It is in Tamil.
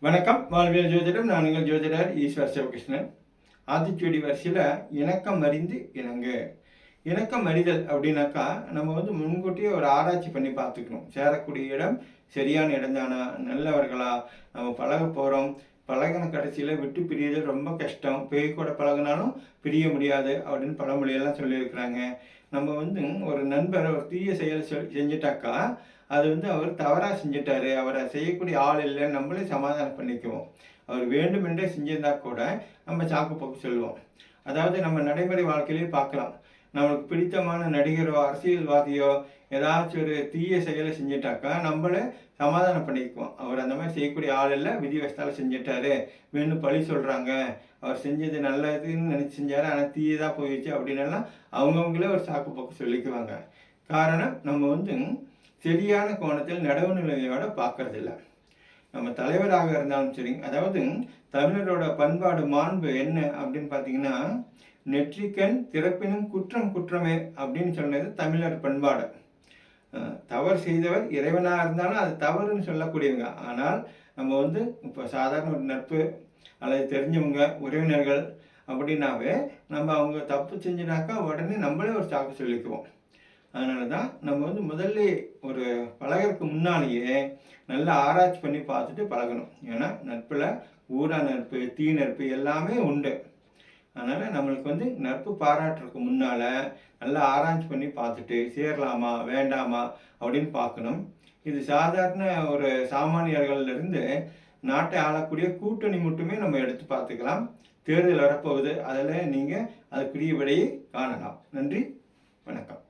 வணக்கம் வாழ்வியல் ஜோதிடம். நான் ஜோதிடர் ஈஸ்வர் சிவகிருஷ்ணன். ஆதிச்சூடி வரிசையில் இணக்கம் அறிந்து இணங்கு. இணக்கம் அறிதல் அப்படின்னாக்கா நம்ம வந்து முன்கூட்டியே ஒரு ஆராய்ச்சி பண்ணி பார்த்துக்கணும். சேரக்கூடிய இடம் சரியான இடம்தானா நல்லவர்களா? நம்ம பழக போகிறோம் பழகின கடைசியில் விட்டு பிரியது ரொம்ப கஷ்டம். பேய் கூட பழகினாலும் பிரிய முடியாது அப்படின்னு பழமொழியெல்லாம் சொல்லியிருக்கிறாங்க. நம்ம வந்து ஒரு நண்பர் ஒரு தீய செயல் செ- அது வந்து அவர் தவறாக செஞ்சிட்டாரு. அவரை செய்யக்கூடிய ஆள் இல்லை நம்மளே சமாதானம் பண்ணிக்குவோம். அவர் வேண்டுமென்றே செஞ்சிருந்தா கூட நம்ம சாக்கு போக்கு சொல்லுவோம். அதாவது நம்ம நடைமுறை வாழ்க்கையிலேயே பார்க்கலாம். நம்மளுக்கு பிடித்தமான நடிகரோ அரசியல்வாதியோ ஏதாச்சும் ஒரு தீய செயலை செஞ்சிட்டாக்கா நம்மளே சமாதானம் பண்ணிக்குவோம் அவர் அந்த மாதிரி செய்யக்கூடிய ஆள் இல்லை விதிவசத்தால் செஞ்சிட்டாரு வேணும் பழி சொல்கிறாங்க அவர் செஞ்சது நல்லதுன்னு நினச்சி செஞ்சாரு ஆனால் தீயதாக போயிடுச்சு அப்படின்னலாம் அவங்கவுங்களே ஒரு சாக்கு போக்கு சொல்லிக்குவாங்க. காரணம் நம்ம வந்து சரியான கோணத்தில் நடவு நிலையோட பார்க்கறதில்ல நம்ம தலைவராக இருந்தாலும் சரி அதாவது தமிழரோட பண்பாடு மாண்பு என்ன அப்படின்னு பார்த்தீங்கன்னா நெற்றிக்கண் திறப்பினும் குற்றம் குற்றமே அப்படின்னு சொன்னது தமிழர் பண்பாடு. தவறு செய்தவர் இறைவனாக இருந்தாலும் அது தவறுன்னு சொல்லக்கூடியவங்க. ஆனால் நம்ம வந்து இப்போ சாதாரண ஒரு நட்பு அல்லது தெரிஞ்சவங்க உறவினர்கள் அப்படின்னாவே நம்ம அவங்க தப்பு செஞ்சினாக்கா உடனே நம்மளே ஒரு சாக்கு சொல்லிக்குவோம். அதனால தான் நம்ம வந்து முதல்ல ஒரு பழகிறதுக்கு முன்னாலேயே நல்லா ஆராய்ச்சி பண்ணி பார்த்துட்டு பழகணும். ஏன்னா நட்பில் ஊரா நட்பு தீ நட்பு எல்லாமே உண்டு. அதனால் நம்மளுக்கு வந்து நட்பு பாராட்டுறதுக்கு முன்னால் நல்லா ஆராய்ச்சி பண்ணி பார்த்துட்டு சேரலாமா வேண்டாமா அப்படின்னு பார்க்கணும். இது சாதாரண ஒரு சாமானியர்கள்லேருந்து நாட்டை ஆளக்கூடிய கூட்டணி மட்டுமே நம்ம எடுத்து பார்த்துக்கலாம். தேர்தல் வரப்போகுது. அதில் நீங்கள் அதுக்குரிய விடையை காணலாம். நன்றி. வணக்கம்.